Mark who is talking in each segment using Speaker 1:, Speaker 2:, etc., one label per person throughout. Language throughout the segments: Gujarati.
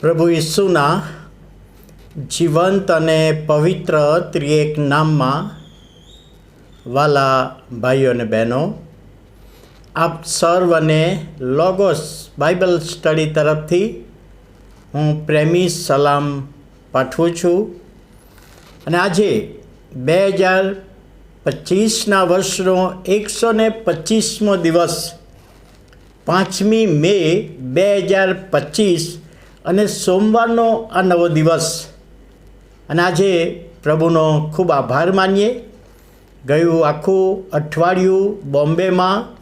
Speaker 1: પ્રભુ ઈસુના જીવંત અને પવિત્ર ત્રિએક નામમાં વાલા ભાઈઓ અને બહેનો, આપ સર્વને લોગોસ બાઇબલ સ્ટડી તરફથી હું પ્રેમી સલામ પાઠવું છું. અને આજે બે હજાર પચીસના વર્ષનો એકસો ને પચીસમો દિવસ પાંચમી મે બે હજાર પચીસ અને સોમવારનો આ નવો દિવસ. અને આજે પ્રભુનો ખૂબ આભાર માનીએ. ગયું આખું અઠવાડિયું બોમ્બેમાં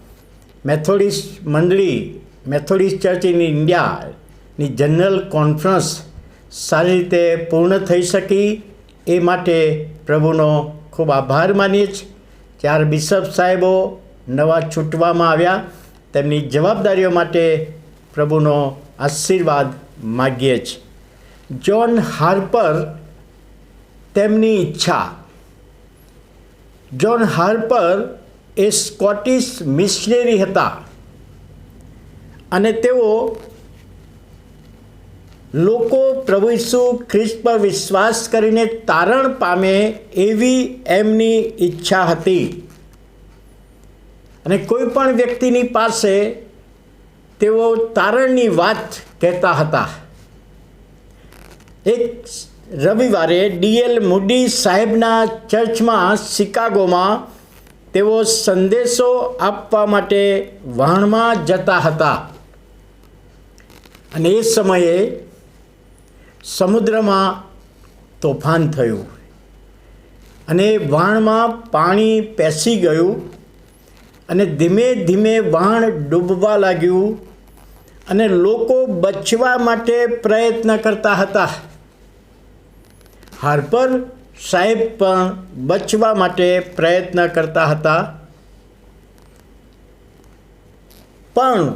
Speaker 1: મેથોડિસ્ટ મંડળી, મેથોડિસ્ટ ચર્ચ ઇન ઇન્ડિયાની જનરલ કોન્ફરન્સ સારી રીતે પૂર્ણ થઈ શકી એ માટે પ્રભુનો ખૂબ આભાર માનીએ છીએ. ચાર બિશપ સાહેબો નવા છૂટવામાં આવ્યા. તેમની જવાબદારીઓ માટે પ્રભુનો આશીર્વાદ માગીએ છીએ. જ્હોન હાર્પર તેમની ઈચ્છા. જ્હોન હાર્પર એ સ્કોટિશ મિશનરી હતા. અને તેઓ લોકો પ્રભુ ઈસુ ખ્રિસ્ત પર વિશ્વાસ કરીને તારણ પામે એવી એમની ઈચ્છા હતી. અને કોઈ પણ વ્યક્તિની પાસે તેઓ તારણની વાત કહેતા હતા. એક રવિવારે ડીએલ મુડી સાહેબના ચર્ચમાં શિકાગોમાં તેઓ સંદેશો આપવા માટે વહાણમાં જતા હતા. અને એ સમયે સમુદ્રમાં તોફાન થયું. અને વહાણમાં પાણી પેસી ગયું અને ધીમે ધીમે વહાણ ડૂબવા લાગ્યું. અને લોકો બચવા માટે પ્રયત્ન કરતા હતા. હાર્પર સાહેબ પણ બચવા માટે પ્રયત્ન કરતા હતા. પણ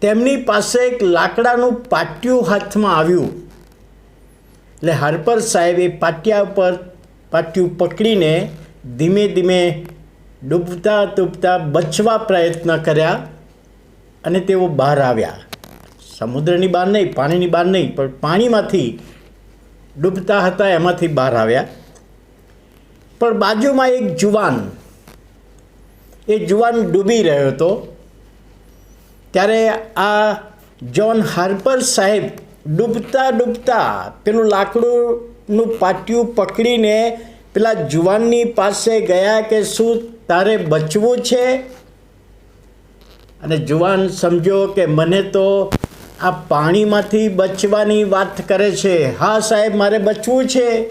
Speaker 1: તેમની પાસે એક લાકડાનું પાટિયું હાથમાં આવ્યું. એટલે હાર્પર સાહેબે પાટિયા ઉપર પાટિયું પકડીને ધીમે ધીમે ડૂબતા ડૂબતા બચવા પ્રયત્ન કર્યા. અને તેઓ બહાર આવ્યા. સમુદ્રની બહાર નહીં, પાણીની બહાર નહીં, પણ પાણીમાંથી ડૂબતા હતા, એમાંથી બહાર આવ્યા. પણ બાજુમાં એક જુવાન, એ જુવાન ડૂબી રહ્યો હતો. ત્યારે આ જોન હાર્પર સાહેબ ડૂબતા ડૂબતા પેલું લાકડુંનું પાટિયું પકડીને પેલા જુવાનની પાસે ગયા કે શું તારે બચવું છે? અને જુવાન સમજો કે મને તો આ પાણીમાંથી બચવાની વાત કરે છે. હા સાહેબ, મારે બચવું છે.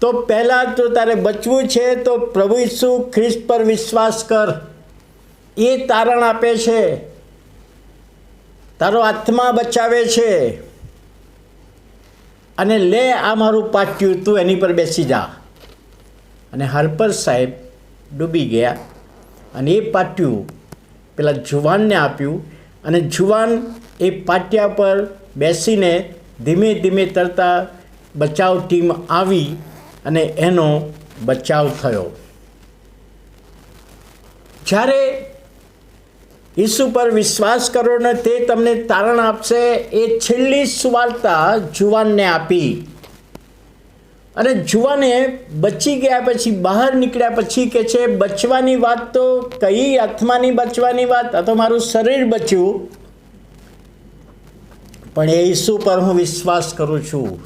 Speaker 1: તો પહેલાં તો તારે બચવું છે તો પ્રભુ ઈસુ ખ્રિસ્ત પર વિશ્વાસ કર. એ તારણ આપે છે. તારો આત્મા બચાવે છે. અને લે આ મારું પાટિયું, તું એની પર બેસી જા. અને હરપર સાહેબ ડૂબી ગયા અને એ પાટિયું પેલા જુવાનને આપ્યું અને જુવાન એ પાટિયા પર બેસીને ધીમે ધીમે તરતા બચાવ ટીમ આવી અને એનો બચાવ થયો. જ્યારે ઈસુ પર વિશ્વાસ કરો ને તે તમને તારણ આપશે, એ છેલ્લી સુવાર્તા જુવાનને આપી. અને જુવાને બચી ગયા પછી, બહાર નીકળ્યા પછી કે છે, બચવાની વાત તો કઈ આત્માની બચવાની વાત? આ તો મારું શરીર બચ્યું. પણ એ ઈસુ પર હું વિશ્વાસ કરું છું.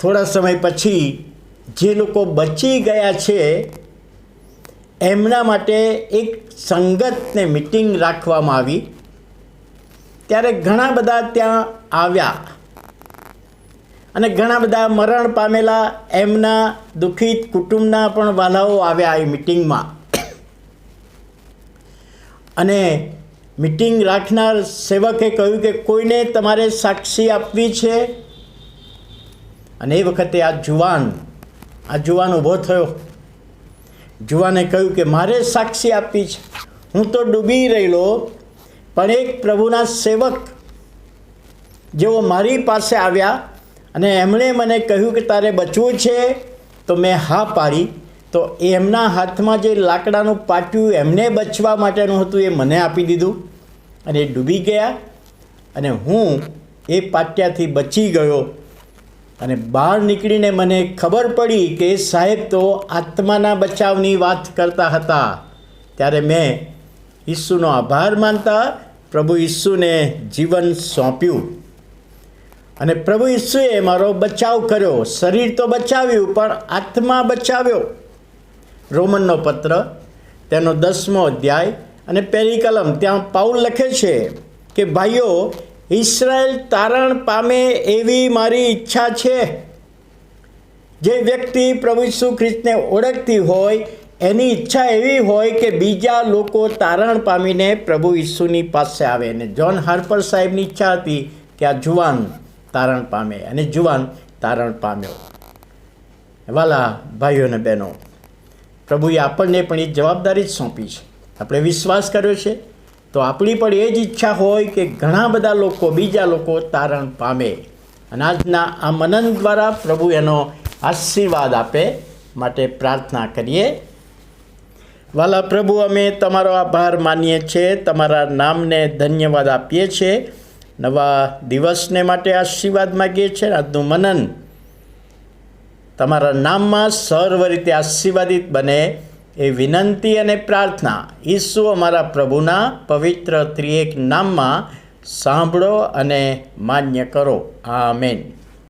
Speaker 1: થોડા સમય પછી જે લોકો બચી ગયા છે, એમના માટે એક સંગતને મિટિંગ રાખવામાં આવી. ત્યારે ઘણા બધા ત્યાં આવ્યા. અને ઘણા બધા મરણ પામેલા એમના દુઃખિત કુટુંબના પણ વાલાઓ આવ્યા એ મિટિંગમાં. અને મિટિંગ રાખનાર સેવકે કહ્યું કે કોઈને તમારે સાક્ષી આપવી છે? અને એ વખતે આ જુવાન આ જુવાન ઊભો થયો. જુવાને કહ્યું કે મારે સાક્ષી આપવી છે. હું તો ડૂબી રહેલો, પણ એક પ્રભુના સેવક જેઓ મારી પાસે આવ્યા અને એમણે મને કહ્યું કે તારે બચવું છે, તો મેં હા પાડી. તો એમના હાથમાં જે લાકડાનું પાટિયું એમને બચવા માટેનું હતું એ મને આપી દીધું. અને એ ડૂબી ગયા અને હું એ પાટિયાથી બચી ગયો. અને બહાર નીકળીને મને ખબર પડી કે સાહેબ તો આત્માના બચાવની વાત કરતા હતા. ત્યારે મેં ઈસુનો આભાર માનતા પ્રભુ ઈસુને જીવન સોંપ્યું. અને પ્રભુ ઈસુએ મારો બચાવ કર્યો. શરીર તો બચાવ્યું, પણ આત્મા બચાવ્યો. રોમનનો પત્ર, તેનો દસમો અધ્યાય અને પહેલી કલમ. ત્યાં પાઉલ લખે છે કે, ભાઈઓ, ઈસરાયલ તારણ પામે એવી મારી ઈચ્છા છે. જે વ્યક્તિ પ્રભુ ઈસુ ખ્રિસ્તને ઓળખતી હોય, એની ઈચ્છા એવી હોય કે બીજા લોકો તારણ પામીને પ્રભુ ઈસુની પાસે આવે. અને જ્હોન હાર્પર સાહેબની ઈચ્છા હતી કે આ જુવાન તારણ પામે અને જુવાન તારણ પામ્યો. વાલા ભાઈઓ અને બહેનો, પ્રભુએ આપણને પણ એ જવાબદારી જ સોંપી છે. આપણે વિશ્વાસ કર્યો છે? તો આપણી પણ એ જ ઈચ્છા હોય કે ઘણા બધા લોકો બીજા લોકો તારણ પામે. અને આજના આ મનન દ્વારા પ્રભુ એનો આશીર્વાદ આપે માટે પ્રાર્થના કરીએ. વાલા પ્રભુ, અમે તમારો આભાર માનીએ છીએ, તમારા નામને ધન્યવાદ આપીએ છીએ. નવા દિવસને માટે આશીર્વાદ માગીએ છીએ. આજનું મનન તમારા નામમાં સર્વ રીતે આશીર્વાદિત બને એ વિનંતી અને પ્રાર્થના ઈસુ અમારા પ્રભુના પવિત્ર ત્રિએક નામમાં સાંભળો અને માન્ય કરો. આમેન.